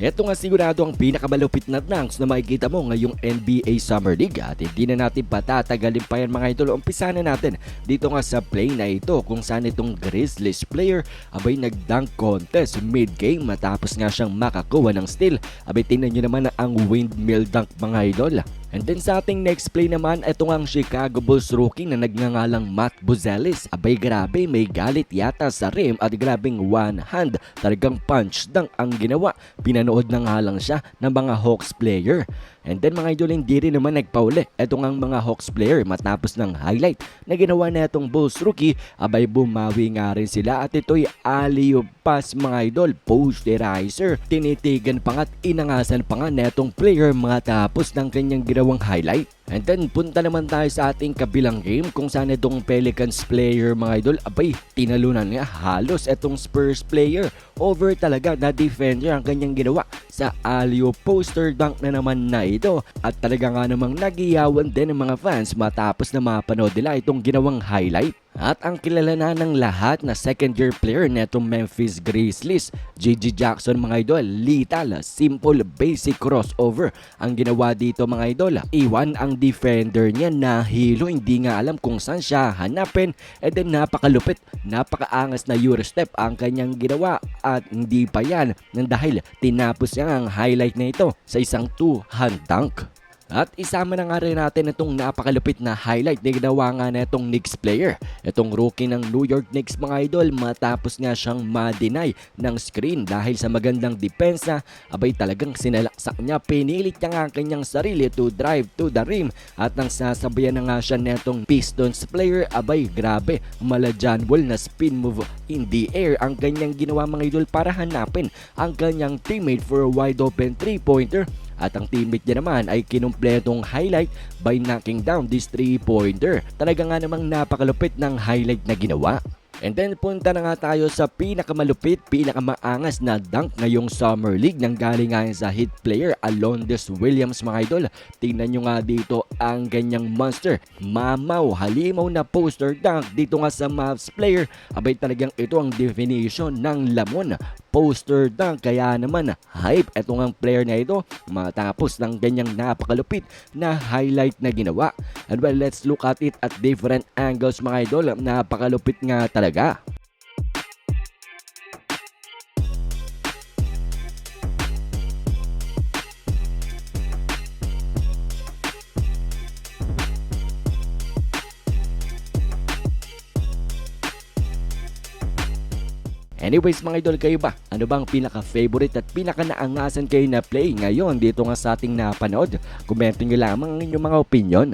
Ito nga sigurado ang pinakamalupit na dunks na makikita mo ngayong NBA Summer League at hindi na natin patatagalin pa yan mga idol. Umpisa na natin dito nga sa play na ito kung saan itong Grizzlies player abay nag-dunk contest mid-game matapos nga siyang makakuha ng steal. Abay tingnan nyo naman ang windmill dunk mga idol. And then sa ating next play naman, ito nga ang Chicago Bulls rookie na nagngangalang Matt Buzelis. Abay grabe, may galit yata sa rim at grabing one hand. Talagang punch dunk ang ginawa. Pinanood na nga lang siya ng mga Hawks player. And then mga idol, hindi rin naman nagpauli. Ito nga mga Hawks player matapos ng highlight na ginawa na itong Bulls rookie. Abay bumawi nga rin sila at ito'y alley pass mga idol. Posterizer. Tinitigan pa nga at inangasan pa nga na player matapos ng kanyang ginawang highlight. And then punta naman tayo sa ating kabilang game kung saan itong Pelicans player mga idol. Abay tinalunan nga halos itong Spurs player. Over talaga na defender ang kanyang ginawa sa alley poster dunk na naman na ito. At talaga nga namang nagiyawan din ng mga fans matapos na mapanood nila itong ginawang highlight at ang kilala na ng lahat na second year player netong Memphis Grizzlies, Gigi Jackson mga idol, lethal, simple, basic crossover ang ginawa dito mga idol. Iwan ang defender niya na hilo, hindi nga alam kung saan siya hanapin and then napakalupit, napakaangas na Eurostep ang kanyang ginawa at hindi pa yan nang dahil tinapos niya ang highlight na ito sa isang two-hand dunk. At isama na nga rin natin itong napakalupit na highlight na ginawa nga na itong Knicks player. Itong rookie ng New York Knicks mga idol matapos nga siyang ma-deny ng screen dahil sa magandang depensa. Abay talagang sinalaksak niya. Pinilit niya nga ang kanyang sarili to drive to the rim. At nang sasabayan na nga siya netong Pistons player, abay grabe, mala John Wall na spin move in the air ang kanyang ginawa mga idol para hanapin ang kanyang teammate for a wide open 3-pointer at ang teammate niya naman ay kinumpletong highlight by knocking down this 3-pointer. Talaga nga namang napakalupit ng highlight na ginawa. And then punta na nga tayo sa pinakamalupit, pinakamaangas na dunk ngayong Summer League nang galing nga sa hit player Alondes Williams mga idol. Tingnan nyo nga dito ang ganyang monster. Mamaw, halimaw na poster dunk dito nga sa Mavs player. Abay talagang ito ang definition ng lamon poster dunk. Kaya naman, hype itong ang player na ito matapos ng ganyang napakalupit na highlight na ginawa. And well, let's look at it at different angles mga idol. Napakalupit nga talaga. Anyways mga idol kayo ba? Ano bang pinaka-favorite at pinaka-naangasan kayo na play ngayon dito nga sa ating napanood? Komento nyo lamang ang inyong mga opinion.